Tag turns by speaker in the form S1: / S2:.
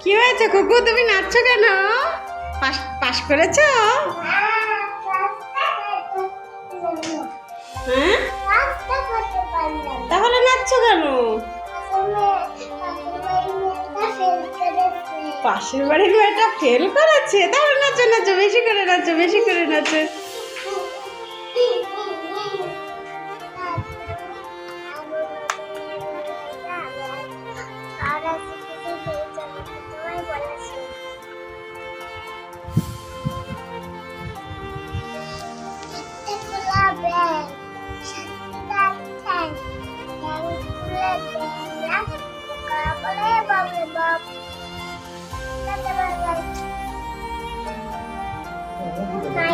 S1: কি
S2: হয়েছে কুকু? তুমি নাচছো কেন? পাশ পাস করেছ? হ্যাঁ? তাহলে নাচছো কেন? পাশের বাড়ির মেয়েটা ফেল করাচ্ছে তাহলে নাচো নাচো বেশি করে নাচো বেশি করে নাচো।